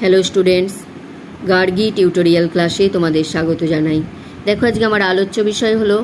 Hello students Gargi tutorial ক্লাসে তোমাদের স্বাগত জানাই। দেখো, আজকে আমার আলোচ্য বিষয় হলো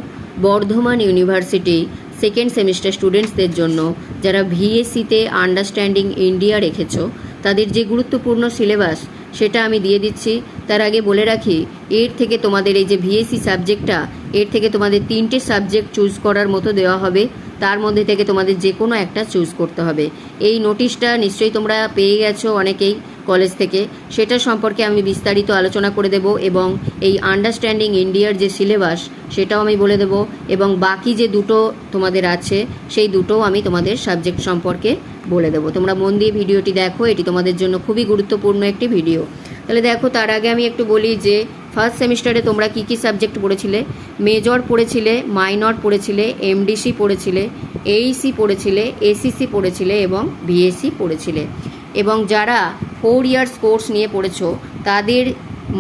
বর্ধমান ইউনিভার্সিটি সেকেন্ড সেমিস্টার স্টুডেন্টসদের জন্য যারা ভিএসসিতে আন্ডারস্ট্যান্ডিং ইন্ডিয়া রেখেছো, তাদের যে গুরুত্বপূর্ণ সিলেবাস সেটা আমি দিয়ে দিচ্ছি। তার আগে বলে রাখি, এর থেকে তোমাদের এই যে ভিএসসি সাবজেক্টটা এর থেকে তোমাদের তিনটে সাবজেক্ট চুজ করার মতো দেওয়া হবে। তার মধ্যে থেকে তোমাদের যে কোনো একটা চুজ করতে হবে। এই নোটিশটা নিশ্চয়ই তোমরা পেয়ে গেছো অনেকেই। কলেজ থেকে, সেটা সম্পর্কে আমি বিস্তারিত আলোচনা করে দেব এবং এই আন্ডারস্ট্যান্ডিং ইন্ডিয়ার যে সিলেবাস সেটাও আমি বলে দেব এবং বাকি যে দুটো তোমাদের আছে, সেই দুটোও আমি তোমাদের সাবজেক্ট সম্পর্কে বলে দেবো। তোমরা মন দিয়ে ভিডিওটি দেখো, এটি তোমাদের জন্য খুবই গুরুত্বপূর্ণ একটি ভিডিও তাহলে দেখো, তার আগে আমি একটু বলি যে ফার্স্ট সেমিস্টারে তোমরা কি কি সাবজেক্ট পড়েছিলে? মেজর পড়েছিলে মাইনর পড়েছিলে এমডিসি পড়েছিলে এইসি পড়েছিলে এসিসি পড়েছিলে এবং বিএসসি পড়েছিলে। এবং যারা ফোর ইয়ার্স কোর্স নিয়ে পড়েছো। তাদের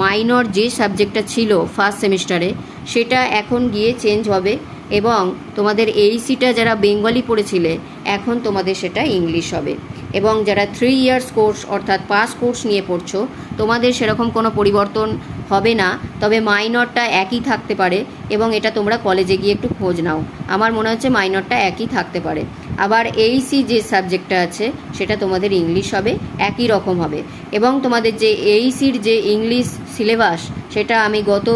মাইনর যে সাবজেক্টটা ছিল ফার্স্ট সেমিস্টারে, সেটা এখন গিয়ে চেঞ্জ হবে এবং তোমাদের এইসিটা যারা বেঙ্গলি পড়েছিলে, এখন তোমাদের সেটা ইংলিশ হবে। এবং যারা থ্রি ইয়ার্স কোর্স অর্থাৎ পাস কোর্স নিয়ে পড়ছো, তোমাদের সেরকম কোনো পরিবর্তন হবে না, তবে মাইনরটা একই থাকতে পারে এবং এটা তোমরা কলেজে গিয়ে একটু খোঁজ নাও। আমার মনে হচ্ছে মাইনরটা একই থাকতে পারে। আবার এইসি যে সাবজেক্টটা আছে, সেটা তোমাদের ইংলিশ হবে, একই রকম হবে। এবং তোমাদের যে এইসির যে ইংলিশ সিলেবাস সেটা আমি গত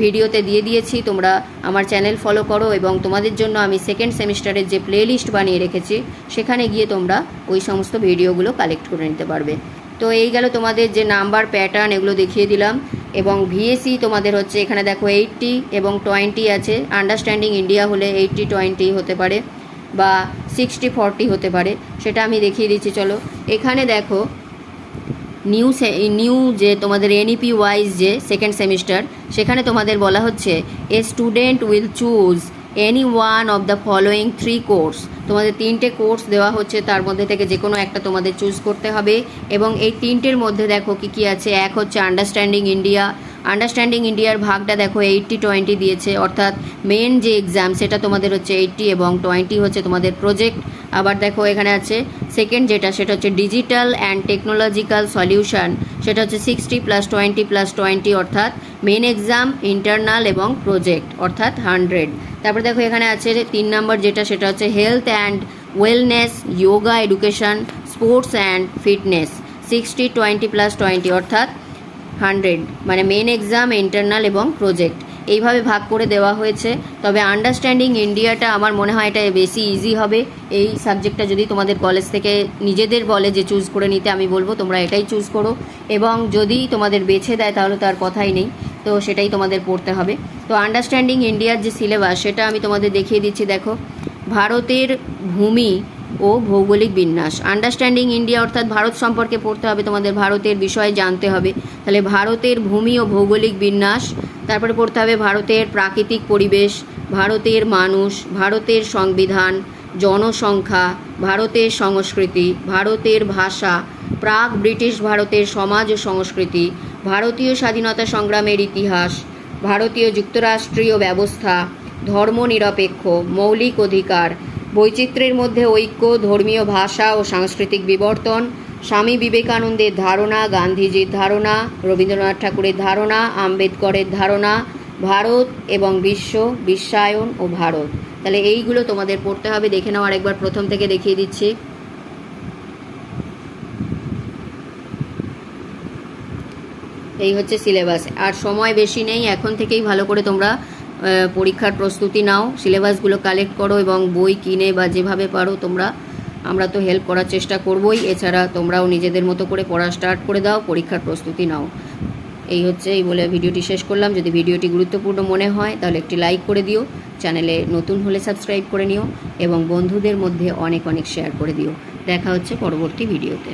ভিডিওতে দিয়ে দিয়েছি, তোমরা আমার চ্যানেল ফলো করো এবং তোমাদের জন্য আমি সেকেন্ড সেমিস্টারের যে প্লেলিস্ট বানিয়ে রেখেছি, সেখানে গিয়ে তোমরা ওই সমস্ত ভিডিওগুলো কালেক্ট করে নিতে পারবে। তো এই গেল তোমাদের যে নাম্বার প্যাটার্ন এগুলো দেখিয়ে দিলাম। এবং ভিএসি তোমাদের হচ্ছে এখানে দেখো এইটটি এবং টোয়েন্টি আছে। আন্ডারস্ট্যান্ডিং ইন্ডিয়া হলে এইটটি টোয়েন্টি হতে পারে বা সিক্সটি ফর্টি হতে পারে। সেটা আমি দেখিয়ে দিচ্ছি, চলো। এখানে দেখো নিউ নিউ যে তোমাদের এনইপি ওয়াইজ যে সেকেন্ড সেমিস্টার সেখানে তোমাদের বলা হচ্ছে a student will choose any one of the following three course তোমাদের তিনটে কোর্স দেওয়া হচ্ছে, তার মধ্যে থেকে যে কোনো একটা তোমাদের চুজ করতে হবে। এবং এই তিনটের মধ্যে দেখো কি কি আছে। এক হচ্ছে আন্ডারস্ট্যান্ডিং ইন্ডিয়া আন্ডারস্ট্যান্ডিং ইন্ডিয়ার ভাগটা দেখো এইটটি টোয়েন্টি দিয়েছে, অর্থাৎ মেন যে এক্সাম সেটা তোমাদের হচ্ছে এইটটি এবং টোয়েন্টি হচ্ছে তোমাদের প্রজেক্ট আবার দেখো এখানে আছে সেকেন্ড যেটা, সেটা হচ্ছে ডিজিটাল অ্যান্ড টেকনোলজিক্যাল সলিউশন সেটা হচ্ছে sixty plus twenty plus twenty অর্থাৎ মেন এক্সাম ইন্টারনাল এবং প্রজেক্ট অর্থাৎ হান্ড্রেড তারপরে দেখো এখানে আছে তিন নম্বর যেটা, সেটা হচ্ছে health and wellness yoga education sports and fitness sixty twenty plus twenty অর্থাৎ হান্ড্রেড মানে মেন এক্সাম ইন্টারনাল এবং প্রজেক্ট এইভাবে ভাগ করে দেওয়া হয়েছে। তবে আন্ডারস্ট্যান্ডিং ইন্ডিয়াটা আমার মনে হয় এটা বেশি ইজি হবে। এই সাবজেক্টটা যদি তোমাদের কলেজ থেকে নিজেদের বলে যে চুজ করে নিতে, আমি বলব তোমরা এটাই চুজ করো। এবং যদি তোমাদের বেছে দেয়, তাহলে তার কথাই নেই। তো সেটাই তোমাদের পড়তে হবে। তো আন্ডারস্ট্যান্ডিং ইন্ডিয়ার যে সিলেবাস সেটা আমি তোমাদের দেখিয়ে দিচ্ছি। দেখো, ভারতের ভূমি ও ভৌগোলিক বিন্যাস। আন্ডারস্ট্যান্ডিং ইন্ডিয়া অর্থাৎ ভারত সম্পর্কে পড়তে হবে, তোমাদের ভারতের বিষয়ে জানতে হবে। তাহলে ভারতের ভূমি ও ভৌগোলিক বিন্যাস, তারপরে পড়তে হবে ভারতের প্রাকৃতিক পরিবেশ, ভারতের মানুষ, ভারতের সংবিধান, জনসংখ্যা, ভারতের সংস্কৃতি, ভারতের ভাষা, প্রাক ব্রিটিশ ভারতের সমাজ ও সংস্কৃতি, ভারতীয় স্বাধীনতা সংগ্রামের ইতিহাস, ভারতীয় যুক্তরাষ্ট্রীয় ব্যবস্থা, ধর্মনিরপেক্ষ, মৌলিক অধিকার বৈচিত্র্যের মধ্যে ঐক্য, ধর্মীয় ভাষা ও সাংস্কৃতিক বিবর্তন, স্বামী বিবেকানন্দের ধারণা, গান্ধীজির ধারণা, রবীন্দ্রনাথ ঠাকুরের ধারণা, আম্বেদকরের ধারণা, ভারত এবং বিশ্ব, বিশ্বায়ন ও ভারত। তাহলে এইগুলো তোমাদের পড়তে হবে, দেখে নাও আরেকবার, প্রথম থেকে দেখিয়ে দিচ্ছি। এই হচ্ছে সিলেবাস। আর সময় বেশি নেই, এখন থেকেই ভালো করে তোমরা পরীক্ষার প্রস্তুতি নাও, সিলেবাসগুলো কালেক্ট করো এবং বই কিনে বা যেভাবে পারো তোমরা, আমরা তো হেল্প করার চেষ্টা করবই। এছাড়া তোমরাও নিজেদের মতো করে পড়া স্টার্ট করে দাও, পরীক্ষার প্রস্তুতি নাও। এই হচ্ছে, এই বলে ভিডিওটি শেষ করলাম। যদি ভিডিওটি গুরুত্বপূর্ণ মনে হয়, তাহলে একটি লাইক করে দিও, চ্যানেলে নতুন হলে সাবস্ক্রাইব করে নিও এবং বন্ধুদের মধ্যে অনেক অনেক শেয়ার করে দিও। দেখা হচ্ছে পরবর্তী ভিডিওতে